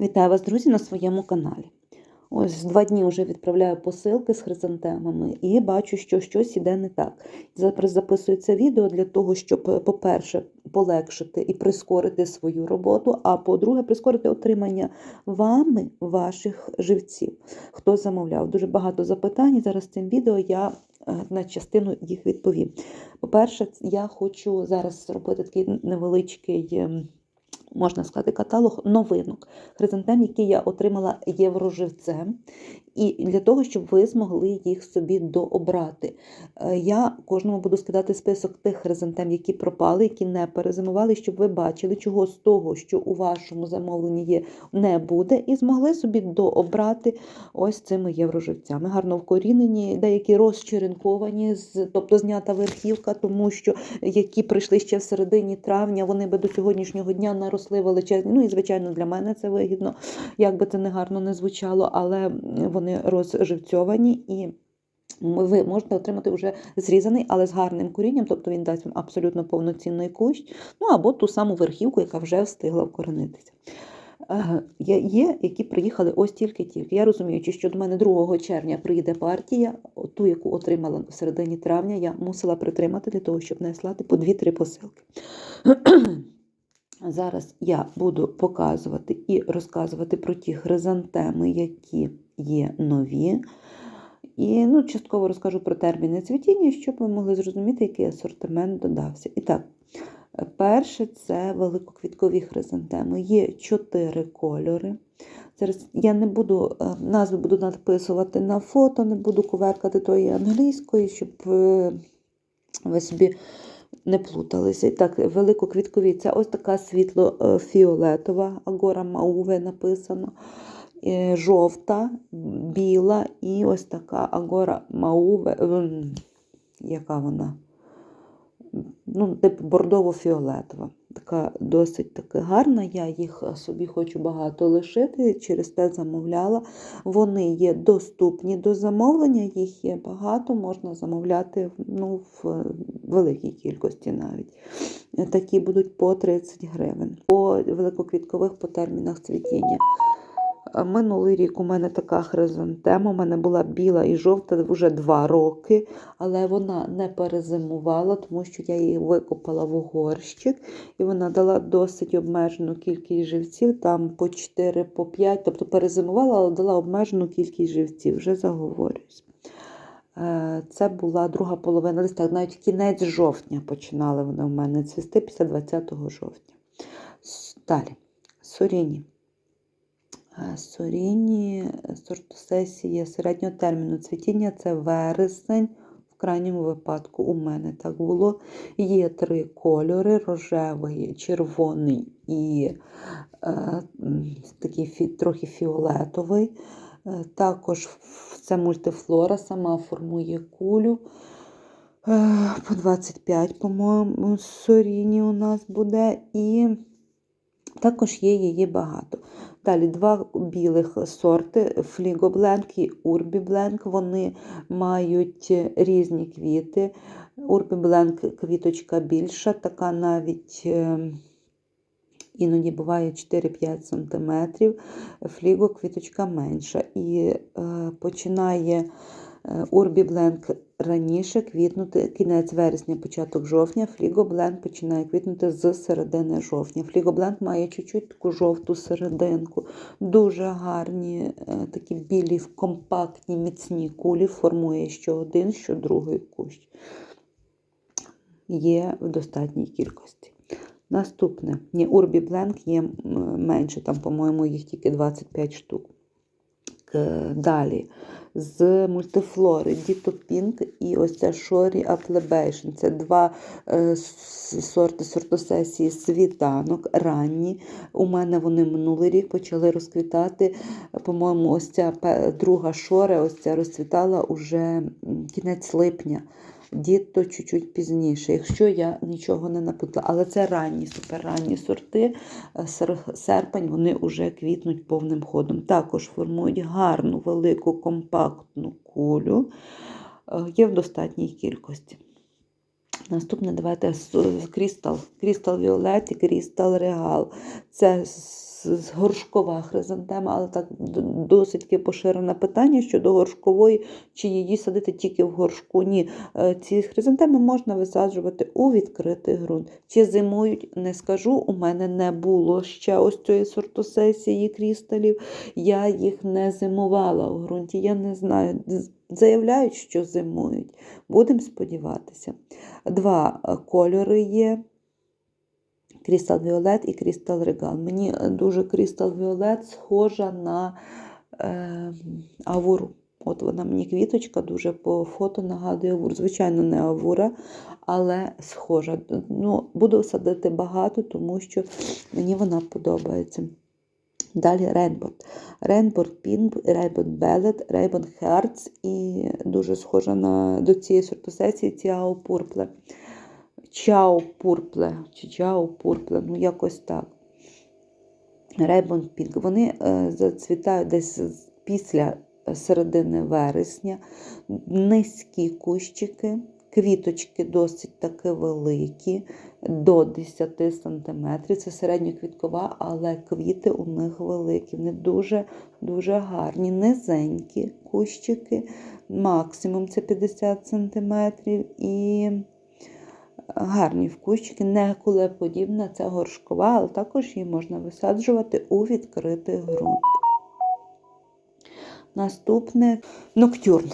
Вітаю вас, друзі, на своєму каналі. Ось два дні вже відправляю посилки з хризантемами і бачу, що щось іде не так. Зараз записую це відео для того, щоб, по-перше, полегшити і прискорити свою роботу, а по-друге, прискорити отримання вами ваших живців. Хто замовляв? Дуже багато запитань. Зараз цим відео я е, на частину їх відповім. По-перше, я хочу зараз зробити такий невеличкий. Можна сказати, каталог новинок хризантем, які я отримала євроживцем, і для того, щоб ви змогли їх собі дообрати. Е, Я кожному буду скидати список тих хризантем, які пропали, які не перезимували, щоб ви бачили, чого з того, що у вашому замовленні є, не буде, і змогли собі дообрати ось цими євроживцями. Гарно вкорінені, деякі розчеренковані, тобто знята верхівка, тому що які прийшли ще в середині травня, вони би до сьогоднішнього дня наросли величезні. Ну і звичайно для мене це вигідно, як би це не гарно не звучало, але вони розживцьовані і. Ви можете отримати вже зрізаний, але з гарним корінням, тобто він дасть вам абсолютно повноцінний кущ, ну або ту саму верхівку, яка вже встигла вкоренитися. Є, які приїхали ось тільки-тільки. Я розуміючи, що до мене 2 червня приїде партія, ту, яку отримала в середині травня, я мусила притримати для того, щоб не слати по 2-3 посилки. Зараз я буду показувати і розказувати про ті хризантеми, які є нові. І ну, частково розкажу про терміни цвітіння, щоб ви могли зрозуміти, який асортимент додався. І так, перше це великоквіткові хризантеми. Є чотири кольори. Зараз я не буду е, назви буду написувати на фото, не буду коверкати тої англійської, щоб е, ви собі не плуталися. І так, великоквіткові це ось така світло-фіолетова, агора мауве написано. Е, Жовта, біла і ось така агора мауве. ем, Яка вона? Ну, типу бордово-фіолетова. Така досить таки гарна. Я їх собі хочу багато лишити, через те замовляла. Вони є доступні до замовлення, їх є багато, можна замовляти ну, в великій кількості навіть. Такі будуть по 30 гривень. По великоквіткових по термінах цвітіння. А Минулий рік у мене така хризантема, у мене була біла і жовта вже два роки, але вона не перезимувала, тому що я її викопала в горщик, і вона дала досить обмежену кількість живців, там по 4, по 5, тобто перезимувала, але дала обмежену кількість живців, вже заговорююсь. Е, Це була друга половина листа, навіть кінець жовтня починали вони в мене цвісти після 20 жовтня. Далі, соріні. Е, Соріні сортосесія середнього терміну цвітіння це вересень. В крайньому випадку у мене так було. Є три кольори: рожевий, червоний і е, такий фі, трохи фіолетовий. Е, також це мультифлора, сама формує кулю. Е, по 25, по-моєму, соріні у нас буде. І також є її багато. Далі два білих сорти Фліго Бленк і Урбі Бленк. Вони мають різні квіти. Урбі Бленк квіточка більша, така навіть е, іноді буває 4-5 см. Фліго квіточка менша. І е, починає е, Урбі Бленк раніше квітнути кінець вересня, початок жовтня. Фліго Бленк починає квітнути з середини жовтня. Фліго Бленк має чуть-чуть таку жовту серединку. Дуже гарні, е, такі білі, компактні, міцні кулі. Формує що один, що другий кущ. Є в достатній кількості. Наступне. Ні, Урбі Бленк є менше, там, по-моєму, їх тільки 25 штук. Далі з мультифлори Діто Пінк і ось це Шорі Аплебейшн. Це два е, сорти сортосесії світанок ранні. У мене вони минулий рік почали розквітати. По-моєму, ось ця друга шора, ось ця розцвітала уже кінець липня. Діто чуть-чуть пізніше, якщо я нічого не напутала. Але це ранні, суперранні сорти. Е, серпень вони вже квітнуть повним ходом. Також формують гарну, велику, компактну кулю, е, є в достатній кількості. Наступне давайте крістал. Крістал Віолет і крістал Реал. Це горшкова хризантема, але так досить поширене питання щодо горшкової, чи її садити тільки в горшку. Ні, Е, ці хризантеми можна висаджувати у відкритий ґрунт. Чи зимують, не скажу, у мене не було ще ось цієї сортосесії крісталів. Я їх не зимувала у ґрунті. Я не знаю. Заявляють, що зимують. Будемо сподіватися. Два е, кольори є. Крістал Віолет і Крістал Регал. Мені е, дуже Крістал Віолет схожа на е, авуру. От вона мені квіточка дуже по фото нагадує авуру. Звичайно, не авура, але схожа. Ну, буду садити багато, тому що мені вона подобається. Далі Rainbow. Rainbow Pink, Rainbow Bellet, Rainbow Hearts і дуже схожа на, до цієї сортосесії Ciao Purple. Чао Пурпле, чи Чао Пурпле, ну якось так. Rainbow Pink. Вони е, зацвітають десь після середини вересня. Низькі кущики, квіточки досить таки великі, до 10 см. Це середньоквіткова, але квіти у них великі. Вони дуже-дуже гарні, низенькі кущики, максимум це 50 см. І гарні в кущики, не кулеподібна, це горшкова, але також її можна висаджувати у відкритий ґрунт. Наступне ноктюрн.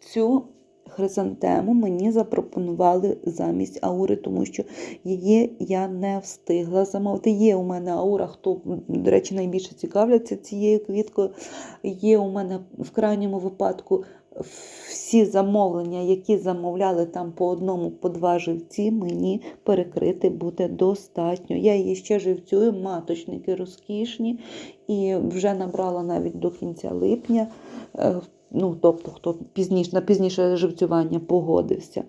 Цю хризантему мені запропонували замість аури, тому що її я не встигла замовити. Є у мене аура, хто, до речі, найбільше цікавляться цією квіткою. Є у мене в крайньому випадку всі замовлення, які замовляли там по одному, по два живці, мені перекрити буде достатньо. Я її ще живцюю, маточники розкішні, і вже набрала навіть до кінця липня. Ну, тобто, хто пізніше, на пізніше живцювання погодився.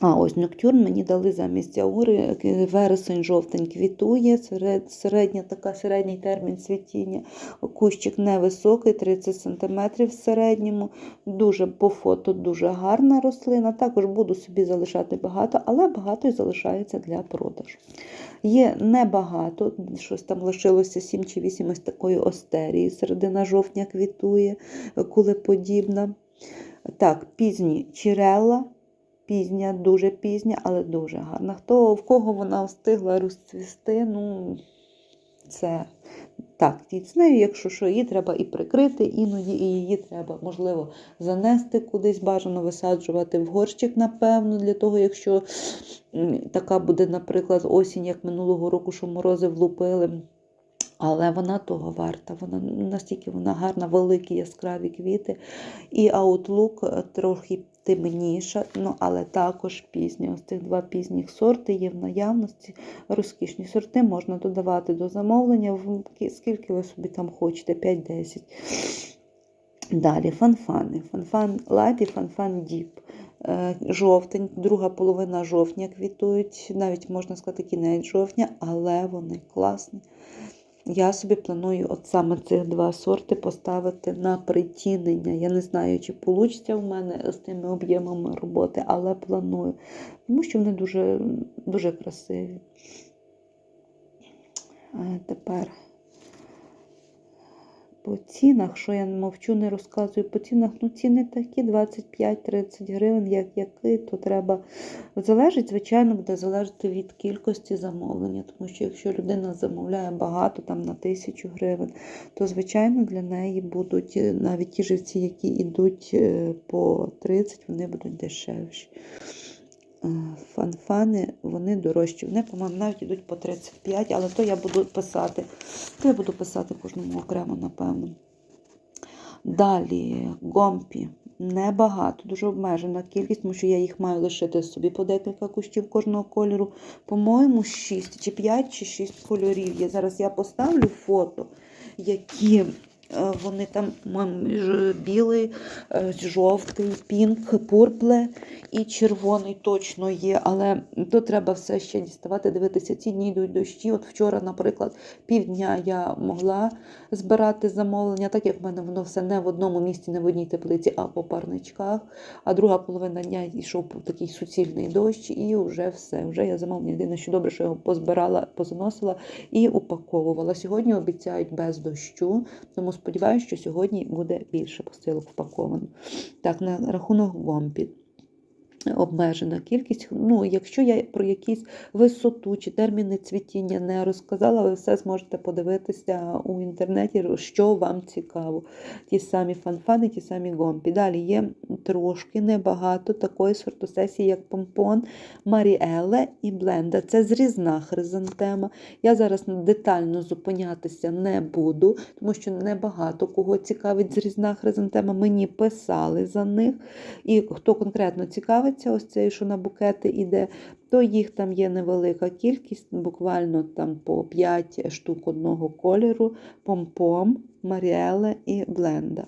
А ось ноктюрн мені дали замість аури, вересень, жовтень квітує, серед, середня, така середній термін цвітіння. Кущик невисокий, 30 см в середньому. Дуже по фото дуже гарна рослина. Також буду собі залишати багато, але багато і залишається для продажу. Є небагато, щось там лишилося 7 чи 8 ось такої остерії. Середина жовтня квітує, кулеподібна. Так, пізні чирела. Пізня, дуже пізня, але дуже гарна. Хто в кого вона встигла розцвісти, ну це так, тіцнею, якщо що, її треба і прикрити, іноді і її треба, можливо, занести кудись, бажано висаджувати в горщик, напевно, для того, якщо така буде, наприклад, осінь, як минулого року, що морози влупили. Але вона того варта. Вона настільки вона гарна, великі яскраві квіти. І аутлук е, трохи темніша, ну, але також пізня. Ось цих два пізніх сорти є в наявності. Розкішні сорти можна додавати до замовлення, скільки ви собі там хочете, 5-10. Далі фанфани. Фанфан Light і фанфан Deep. Е, Жовтень, друга половина жовтня квітують, навіть можна сказати кінець жовтня, але вони класні. Я собі планую от саме цих два сорти поставити на притінення. Я не знаю, чи вийде в мене з тими об'ємами роботи, але планую, тому що вони дуже, дуже красиві. Е, Тепер по цінах, що я мовчу, не розказую по цінах, ну ціни такі 25-30 гривень, як який, то треба. Залежить, звичайно, буде залежати від кількості замовлення, тому що якщо людина замовляє багато, там на тисячу гривень, то, звичайно, для неї будуть навіть ті живці, які йдуть е, по 30, вони будуть дешевші. Фанфани, вони дорожчі. Вони, по-моєму, навіть йдуть по 35, але то я буду писати. То я буду писати кожному окремо, напевно. Далі гомпі. Небагато, дуже обмежена кількість, тому що я їх маю лишити собі по декілька кущів кожного кольору. По-моєму, 6 чи 5 чи 6 кольорів є. Зараз я поставлю фото, які Вони там білий, е, жовтий, пінк, пурпле і червоний точно є. Але то треба все ще діставати, дивитися. Ці дні йдуть дощі. От вчора, наприклад, півдня я могла збирати замовлення, так як в мене воно все не в одному місці, не в одній теплиці, а по парничках. А друга половина дня йшов такий суцільний дощ, і вже все. Вже я замовлення. Єдине, що добре, що його позбирала, позаносила і упаковувала. Сьогодні обіцяють без дощу, тому сподіваюся, що сьогодні буде більше посилок впаковано. Так, на рахунок гомпі. Обмежена кількість. Ну, якщо я про якісь висоту чи терміни цвітіння не розказала, ви все зможете подивитися у інтернеті, що вам цікаво. Ті самі фанфани, ті самі гомпі. Далі є трошки небагато такої сортосесії, як помпон, Маріеле і Бленда. Це зрізна хризантема. Я зараз детально зупинятися не буду, тому що небагато кого цікавить зрізна хризантема. Мені писали за них. І хто конкретно цікавиться, ось цей, що на букети іде, то їх там є невелика кількість, буквально там по 5 штук одного кольору, помпом, Маріеле і Бленда.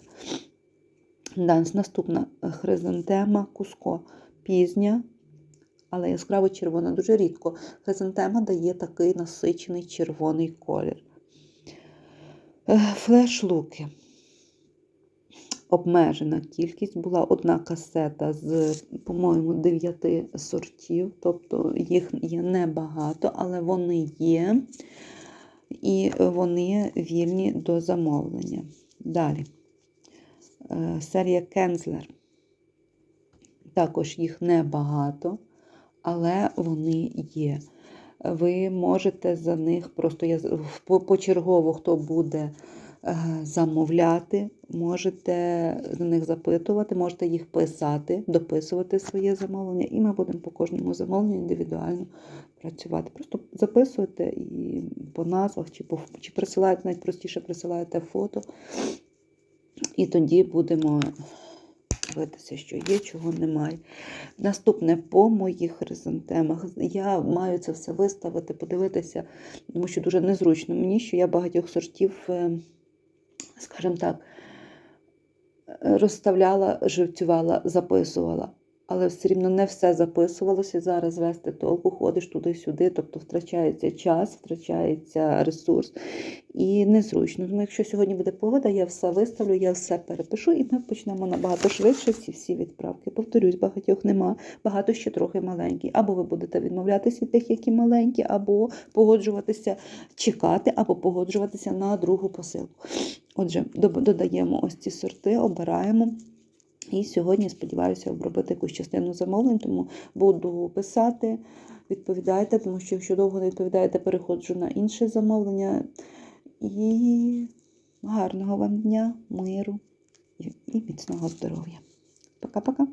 Данс, наступна хризантема Куско. Пізня, але яскраво червона. Дуже рідко. Хризантема дає такий насичений червоний колір. Е, Флеш-луки. Обмежена кількість була одна касета з, по-моєму, 9 сортів, тобто їх є небагато, але вони є і вони вільні до замовлення. Далі. Е, Серія Кензлер. Також їх небагато, але вони є. Ви можете за них просто я почергово, хто буде замовляти, можете за них запитувати, можете їх писати, дописувати своє замовлення, і ми будемо по кожному замовленню індивідуально працювати. Просто записуєте і по назвах, чи, по, чи присилаєте, навіть простіше присилаєте фото, і тоді будемо дивитися, що є, чого немає. Наступне по моїх хризантемах. Я маю це все виставити, подивитися, тому що дуже незручно мені, що я багатьох сортів, е, скажімо так, розставляла, живцювала, записувала. Але все рівно не все записувалося. Зараз вести толку, ходиш туди-сюди, тобто втрачається час, втрачається ресурс і незручно. Тому якщо сьогодні буде погода, я все виставлю, я все перепишу, і ми почнемо набагато швидше ці всі відправки. Повторюсь, багатьох нема, багато ще трохи маленькі. Або ви будете відмовлятися від тих, які маленькі, або погоджуватися, чекати, або погоджуватися на другу посилку. Отже, додаємо ось ці сорти, обираємо. І сьогодні сподіваюся обробити якусь частину замовлень, тому буду писати, відповідайте, тому що якщо довго не відповідаєте, переходжу на інше замовлення. І гарного вам дня, миру і міцного здоров'я. Пока-пока.